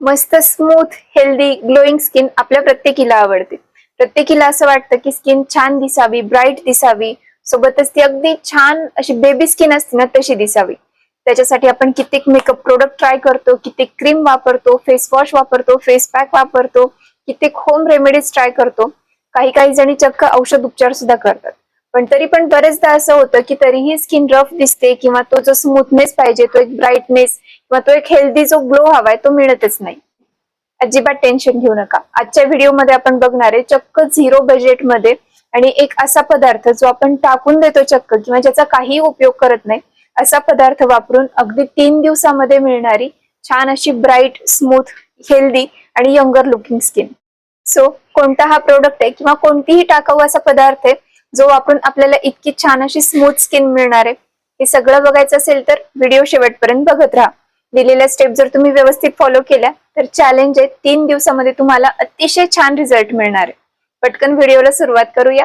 मस्त smooth healthy glowing skin आपल्या प्रत्येकीला आवडते. प्रत्येकीला असं वाटतं की स्किन छान दिसावी ब्राईट दिसावी. सोबतच ती अगदी छान अशी बेबी स्किन असते ना तशी दिसावी. त्याच्यासाठी आपण कित्येक मेकअप प्रोडक्ट ट्राय करतो कित्येक क्रीम वापरतो फेस वॉश वापरतो फेस पॅक वापरतो कित्येक होम रेमेडीज ट्राय करतो. काही काही जणी चक्क औषध उपचार सुद्धा करतात. पण तरी पण बरेचदा असं होतं की तरीही स्किन रफ दिसते किंवा तो जो स्मूथनेस पाहिजे तो एक ब्राईटनेस किंवा तो एक हेल्दी जो ग्लो हवाय तो मिळतच नाही. अजिबात टेन्शन घेऊ नका. आजच्या व्हिडिओमध्ये आपण बघणार आहे चक्क झिरो बजेटमध्ये आणि एक असा पदार्थ जो आपण टाकून देतो चक्क किंवा ज्याचा काही उपयोग करत नाही असा पदार्थ वापरून अगदी तीन दिवसामध्ये मिळणारी छान अशी ब्राईट स्मूथ हेल्दी आणि यंगर लुकिंग स्किन सो कोणता हा प्रोडक्ट आहे किंवा कोणतीही टाकाऊ असा पदार्थ आहे जो वापरून आपल्याला इतकी छान अशी स्मूथ स्किन मिळणार आहे हे सगळं बघायचं असेल तर व्हिडिओ शेवटपर्यंत बघत राहा. दिलेल्या स्टेप जर तुम्ही व्यवस्थित फॉलो केल्या तर चॅलेंज आहे. तीन दिवसामध्ये तुम्हाला अतिशय छान रिझल्ट मिळणार आहे. पटकन व्हिडिओला सुरुवात करूया.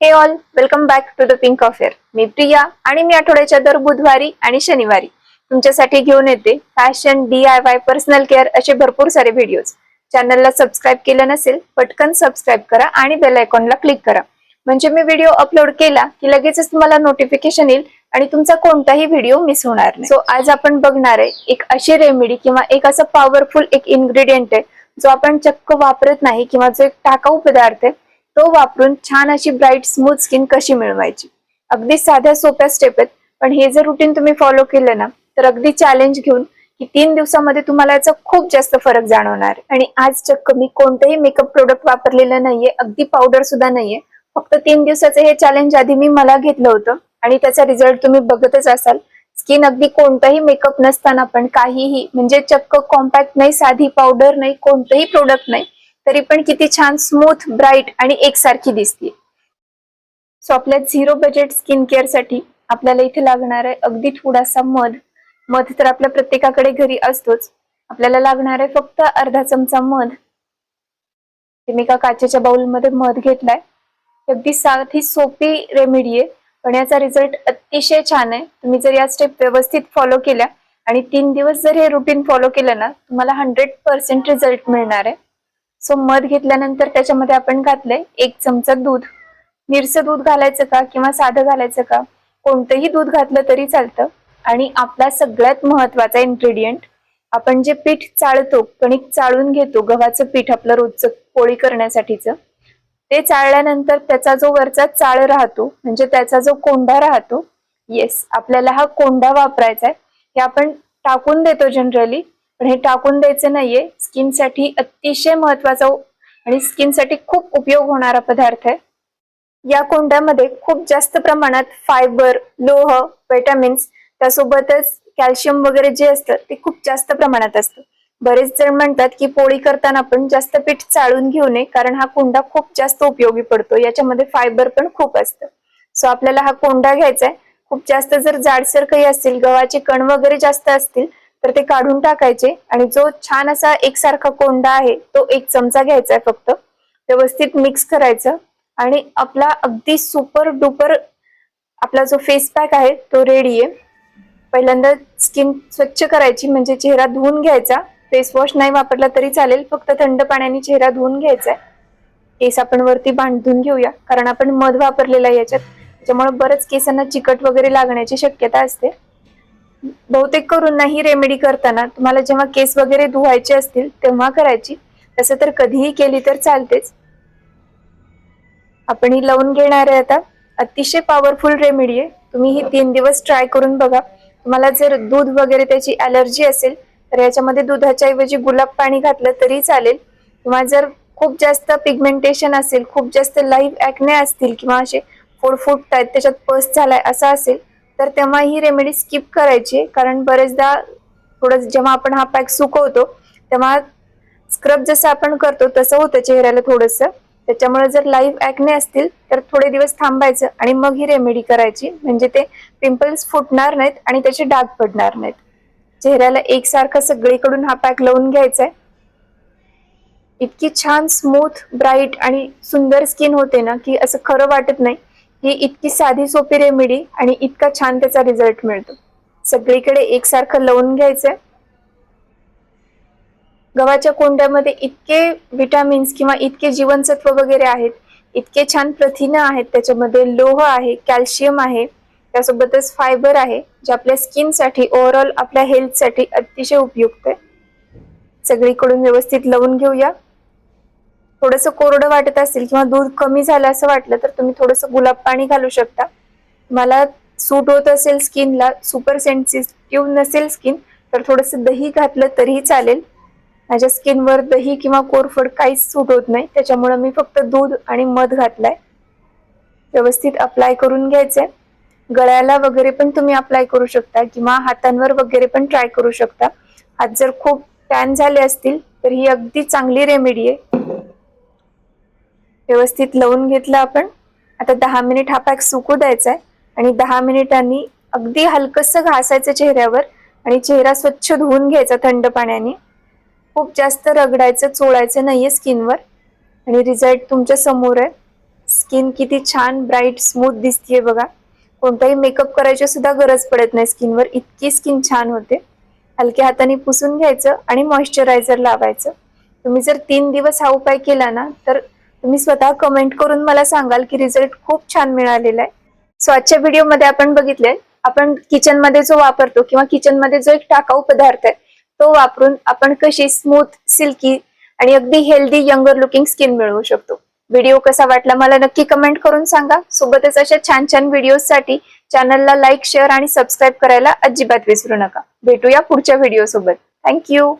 Hey all welcome back to the pink affair मी प्रिया आणि मी आठवड्याच्या दर बुधवारी आणि शनिवारी तुमच्यासाठी घेऊन येते fashion D I Y personal care असे भरपूर सारे व्हिडिओज चॅनलला सबस्क्राईब केलं नसेल पटकन सबस्क्राईब करा आणि बेल आयकॉनला क्लिक करा. म्हणजे मी व्हिडिओ अपलोड केला की लगेचच तुम्हाला नोटिफिकेशन येईल आणि तुमचा कोणताही व्हिडिओ मिस होणार नाही. सो आज आपण बघणार आहे एक अशी रेमेडी किंवा एक असं पॉवरफुल एक इन्ग्रेडियंट आहे जो आपण चक्क वापरत नाही किंवा जो एक टाकाऊ पदार्थ आहे तो वापरून छान अशी ब्राईट स्मूथ स्किन कशी मिळवायची. अगदी साध्या सोप्या स्टेप आहेत पण हे जर रुटीन तुम्ही फॉलो केलं ना तर अगदी चॅलेंज घेऊन की तीन दिवसामध्ये तुम्हाला याचा खूप जास्त फरक जाणवणार आणि आज चक्क मी कोणतंही मेकअप प्रोडक्ट वापरलेलं नाहीये अगदी पावडर सुद्धा नाहीये. फक्त तीन दिवसाचं हे चॅलेंज आधी मी मला घेतलं होतं. आणि त्याचा रिझल्ट तुम्ही बघतच असाल. स्किन अगदी कोणताही मेकअप नसताना पण काहीही म्हणजे चक्क कॉम्पॅक्ट नाही साधी पावडर नाही कोणतंही प्रोडक्ट नाही तरी पण किती छान स्मूथ ब्राईट आणि एकसारखी दिसते. सो आपल्या झिरो बजेट स्किन केअरसाठी आपल्याला इथे लागणार आहे अगदी थोडासा मध. मध तर आपल्या प्रत्येकाकडे घरी असतोच. आपल्याला लागणार आहे फक्त अर्धा चमचा मध. ते मी एका काचेच्या बाउलमध्ये मध घेतलाय. अगदी साधी सोपी रेमेडी आहे. पण याचा रिझल्ट अतिशय छान आहे. तुम्ही जर या स्टेप व्यवस्थित फॉलो केल्या आणि तीन दिवस जर हे रुटीन फॉलो केलं ना तुम्हाला हंड्रेड पर्सेंट रिझल्ट मिळणार आहे. सो मध घेतल्यानंतर त्याच्यामध्ये आपण घातलंय एक चमचा दूध. निरसं दूध घालायचं का किंवा साधं घालायचं का? कोणतंही दूध घातलं तरी चालतं. आणि आपला सगळ्यात महत्त्वाचा इन्ग्रेडियंट आपण जे पीठ चाळतो कणिक चाळून घेतो गव्हाचं पीठ आपलं रोजचं पोळी करण्यासाठीचं ते चाळल्यानंतर त्याचा जो वरचा चाळ राहतो म्हणजे त्याचा जो कोंडा राहतो येस आपल्याला हा कोंडा वापरायचा आहे. हे आपण टाकून देतो जनरली पण हे टाकून द्यायचं नाहीये. स्किनसाठी अतिशय महत्त्वाचा आणि स्किनसाठी खूप उपयोग होणारा पदार्थ आहे. या कोंड्यामध्ये खूप जास्त प्रमाणात फायबर लोह व्हिटॅमिन्स त्यासोबतच कॅल्शियम वगैरे जे असतं ते खूप जास्त प्रमाणात असतं. बरेच जण म्हणतात की पोळी करताना पण जास्त पीठ चाळून घेऊ नये कारण हा कोंडा खूप जास्त उपयोगी पडतो. याच्यामध्ये फायबर पण खूप असतं. सो आपल्याला हा कोंडा घ्यायचा आहे. खूप जास्त जर जाडसर काही असतील गव्हाचे कण वगैरे जास्त असतील तर ते काढून टाकायचे. आणि जो छान असा एकसारखा कोंडा आहे तो एक चमचा घ्यायचा आहे फक्त. व्यवस्थित मिक्स करायचं. आणि आपला अगदी सुपर डुपर आपला जो फेस पॅक आहे तो रेडी आहे. पहिल्यांदा स्किन स्वच्छ करायची म्हणजे चेहरा धुवून घ्यायचा. फेस वॉश नाही वापरला तरी चालेल फक्त थंड पाण्याने चेहरा धुवून घ्यायचा आहे. केस आपण वरती बांधून घेऊया कारण आपण मध वापरलेला आहे याच्यात. त्याच्यामुळे बरंच केसांना चिकट वगैरे लागण्याची शक्यता असते. बहुतेक करून ही रेमेडी करताना. तुम्हाला जेव्हा केस वगैरे धुवायचे असतील तेव्हा करायची. तसं तर कधीही केली तर चालतेच. आपण ही लावून घेणार आहे आता. अतिशय पॉवरफुल रेमेडी आहे. तुम्ही ही तीन दिवस ट्राय करून बघा. तुम्हाला जर दूध वगैरे त्याची अलर्जी असेल तर याच्यामध्ये दुधाच्या ऐवजी गुलाब पाणी घातलं तरी चालेल. किंवा जर खूप जास्त पिगमेंटेशन असेल खूप जास्त लाईव्ह ऍक्ने असतील किंवा असे फोड फुटतायत त्याच्यात पस झालाय असं असेल तर तेव्हा ही रेमेडी स्किप करायची. कारण बरेचदा थोडं जेव्हा आपण हा पॅक सुकवतो तेव्हा स्क्रब जसं आपण करतो तसं होतं चेहऱ्याला थोडंसं. त्याच्यामुळे जर लाईव्ह ऍक्ने असतील तर थोडे दिवस थांबायचं आणि मग ही रेमेडी करायची. म्हणजे ते पिंपल्स फुटणार नाहीत आणि त्याचे डाग पडणार नाहीत. चेहऱ्याला एकसारखं सगळीकडून हा पॅक लावून घ्यायचा आहे इतकी छान स्मूथ ब्राईट आणि सुंदर स्किन होते ना की असं खरं वाटत नाही ही इतकी साधी सोपी रेमेडी आणि इतका छान त्याचा रिझल्ट मिळतो. सगळीकडे एकसारखं लावून घ्यायचंय. गव्हाच्या कोंड्यामध्ये इतके विटामिन्स किंवा इतके जीवनसत्व वगैरे आहेत इतके छान प्रथिनं आहेत त्याच्यामध्ये लोह आहे कॅल्शियम आहे त्यासोबतच फायबर आहे जे आपल्या स्किनसाठी ओव्हरऑल आपल्या हेल्थसाठी अतिशय उपयुक्त आहे. सगळीकडून व्यवस्थित लावून घेऊया. थोडंसं कोरडं वाटत असेल किंवा दूध कमी झालं असं वाटलं तर तुम्ही थोडंसं गुलाब पाणी घालू शकता. मला सूट होत असेल स्किनला सुपर सेन्सिटिव्ह नसेल स्किन तर थोडंसं दही घातलं तरीही चालेल. माझ्या स्किनवर दही किंवा कोरफड काहीच सूट होत नाही त्याच्यामुळे मी फक्त दूध आणि मध घातलाय. व्यवस्थित अप्लाय करून घ्यायचंय. गळ्याला वगैरे पण तुम्ही अप्लाय करू शकता किंवा हातांवर वगैरे पण ट्राय करू शकता. हात जर खूप टॅन झाले असतील तर ही अगदी चांगली रेमेडी आहे. व्यवस्थित लावून घेतलं आपण. आता दहा मिनिट हा पॅक सुकू द्यायचा आहे आणि दहा मिनिटांनी अगदी हलकस घासायचं चेहऱ्यावर आणि चेहरा स्वच्छ धुवून घ्यायचा थंड पाण्याने. खूप जास्त रगडायचं चोळायचं नाहीये स्किनवर. आणि रिझल्ट तुमच्यासमोर आहे. स्किन किती छान ब्राईट स्मूथ दिसतीये बघा. कोणताही मेकअप करायची सुद्धा गरज पडत नाही. स्किनवर इतकी स्किन छान होते. हलक्या हाताने पुसून घ्यायचं आणि मॉइश्चरायझर लावायचं. तुम्ही जर तीन दिवस हा उपाय केला ना तर तुम्ही स्वतः कमेंट करून मला सांगाल की रिझल्ट खूप छान मिळालेला आहे. सो आजच्या व्हिडिओमध्ये आपण बघितलंय आपण किचनमध्ये जो वापरतो किंवा किचनमध्ये जो एक टाकाऊ पदार्थ आहे तो वापरून आपण कशी स्मूथ सिल्की आणि अगदी हेल्दी यंगर लुकिंग स्किन मिळवू शकतो. व्हिडिओ कसा वाटला मला नक्की कमेंट करून सांगा. सोबतच अशा छान छान व्हिडिओसाठी चॅनलला लाईक शेअर आणि सबस्क्राईब करायला अजिबात विसरू नका. भेटूया पुढच्या व्हिडिओ सोबत. थँक्यू